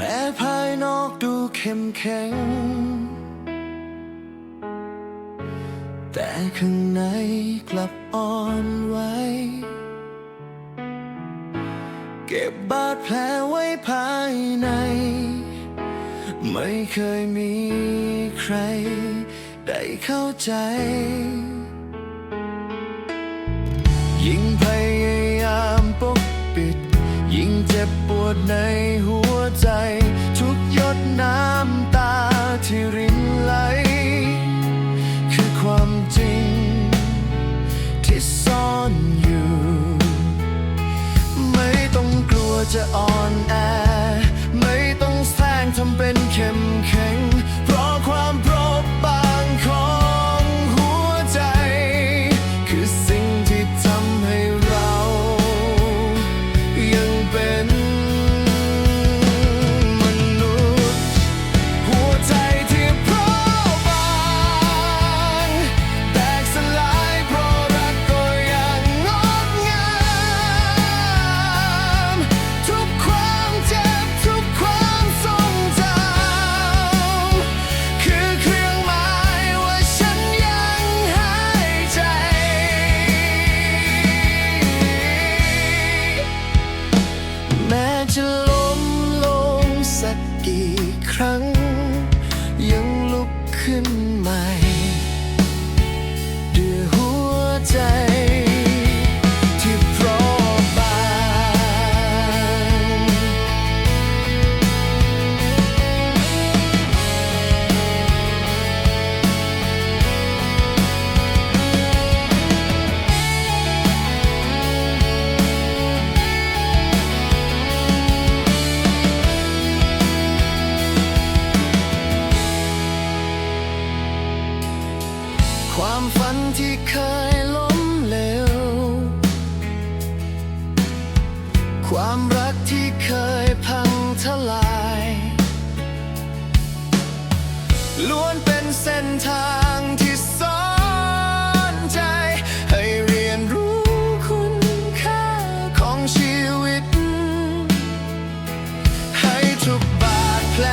แม้ภายนอกดูเข้มแข็ง แต่ข้างในกลับอ่อนไหวเก็บบาดแผลไว้ภายใน ไม่เคยมีใคร ได้เข้าใจ ยิ่งพยายามปกปิด ยิ่งเจ็บปวดในหัว ใจ ทุกหยดน้ำตาที่รินไหล คือความจริง ที่ซ่อนอยู่ ไม่ต้องกลัวจะอ่อน ฝันที่เคยล้มเหลว ความรักที่เคยพังทลาย ล้วนเป็นเส้นทางที่สอนใจ ให้เรียนรู้คุณค่าของชีวิต ให้ทุกบาดแผล